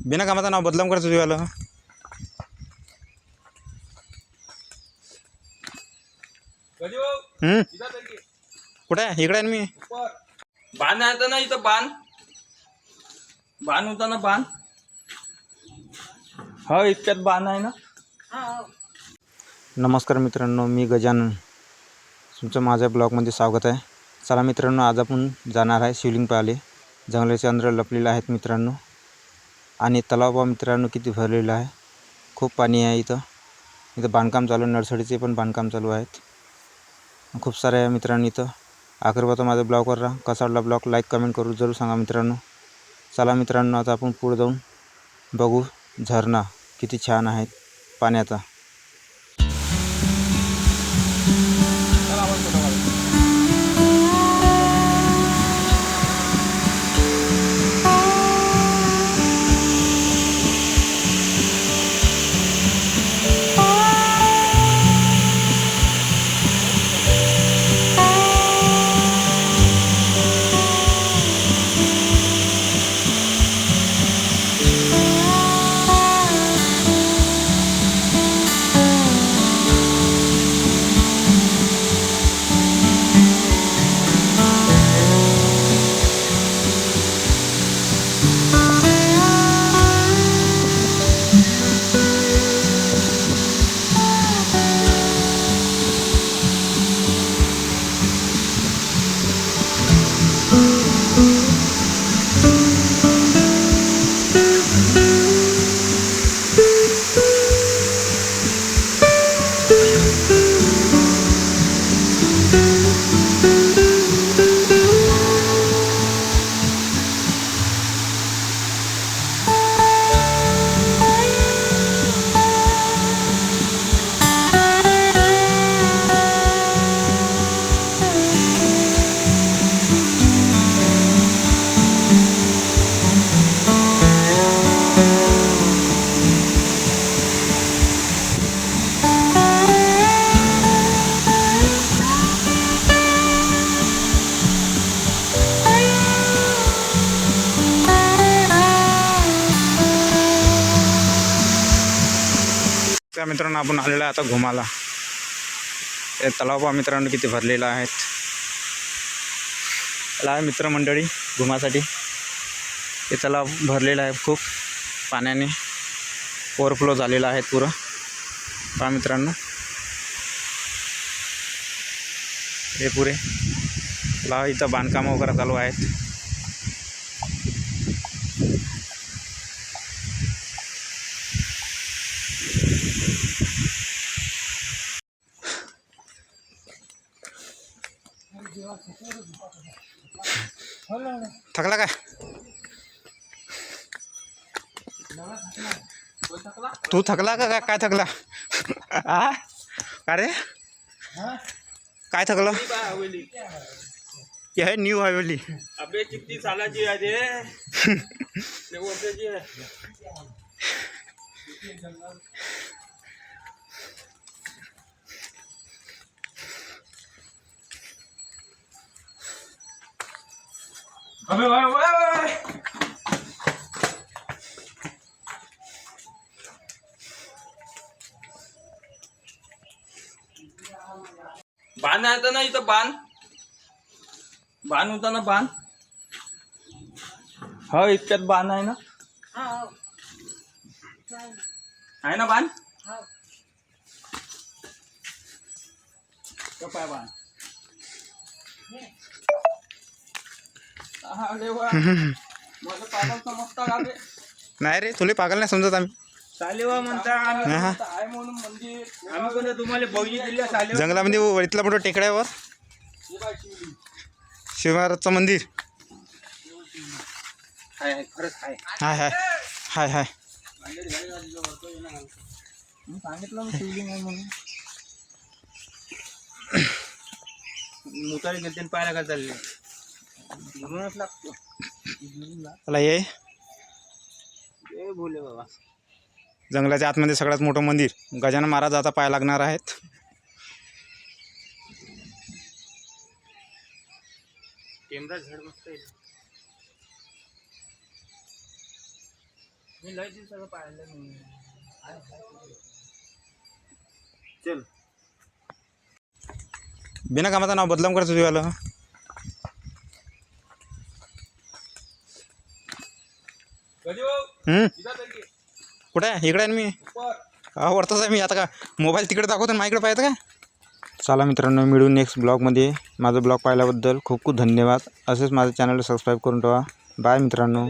बिना कामाचं नाव बदलाम करायचं तुझ्याला हम्म? कुठे आहे? इकडे आहे ना मी. बाण आहे ना इथं बाण. बाण होता ना बाण. हो इतक्यात बाण आहे ना. नमस्कार मित्रांनो मी गजानन. तुमचं माझ्या ब्लॉगमध्ये स्वागत आहे. चला मित्रांनो आज आपण जाणार आहे शिवलिंग पाहिले जंगलाचे अंदर लपलेले आहेत मित्रांनो. आणि तलाव पहा मित्रांनो किती भरलेलं आहे. खूप पाणी आहे इथं. इथं बांधकाम चालू आहे. नर्सरीचे पण बांधकाम चालू आहेत. खूप सारे आहे मित्रांनो इथं. आखिरपर्यंत माझ्या ब्लॉगवर राहा. कसा वाटला ब्लॉग लाईक कमेंट करू जरूर सांगा मित्रांनो. चला मित्रांनो आता आपण पुढे जाऊन बघू झरणा किती छान आहेत पाण्याचा. त्या मित्रांनो आपण आलेलो आहे आता घुमाला. हे तलाव पहा मित्रांनो किती भरलेलं आहेत त्याला आहे मित्रमंडळी घुमासाठी. हे तलाव भरलेला आहे खूप. पाण्याने ओव्हरफ्लो झालेला आहे पुरं. पहा मित्रांनो. हे पुरे. तलाव इथं बांधकामं वगैरे चालू आहेत. थकला काय? तू थकला का काय थकला? हा का रे? काय थकलं? हे न्यू हवेली अबे किती सालाची आहे ते वर्षाची आहे. अबे भाई भाई बाण आहे ना इथं बाण बाण होता ना बाण हो इतक्यात बाण आहे ना आहे ना बाण कपाय बाण नाही रे तुला पागल नाही समजत आम्ही. सालेवा म्हणता तुम्हाला बौजी दिल्या सालेवा जंगलामध्ये वळीतला मोठं टेकड्यावर शिवराजचं मंदिर. हाय हाय हाय. हाय सांगितलं ना शिवलिंग आहे म्हणून. मुतारी गेलते पाहायला का चालले. म्हणूनच लागतो. चला ये. ए बोले बाबा. जंगलाच्या आतमध्ये सगळ्यात मोठं मंदिर. गजानन महाराज आता पाया लागणार आहेत. टेमरा झाड मस्त आहे. मी लय दिवसाचं पाहिलं नाही. चल. बिना कामाचं नाव बदलाम करायचं तुझ्याला कधी भाऊ हम्म? इथं तरी कुठे आहे? इकडे आहे ना मी. हा वरतच आहे मी. आता का मोबाईल तिकडे दाखवतो ना माझ्याकडे पाहिजे का चला मित्रांनो मिळून नेक्स्ट ब्लॉगमध्ये माझा ब्लॉग पाहिल्याबद्दल खूप खूप धन्यवाद. असेच माझ्या चॅनलला सबस्क्राईब करून ठेवा. बाय मित्रांनो.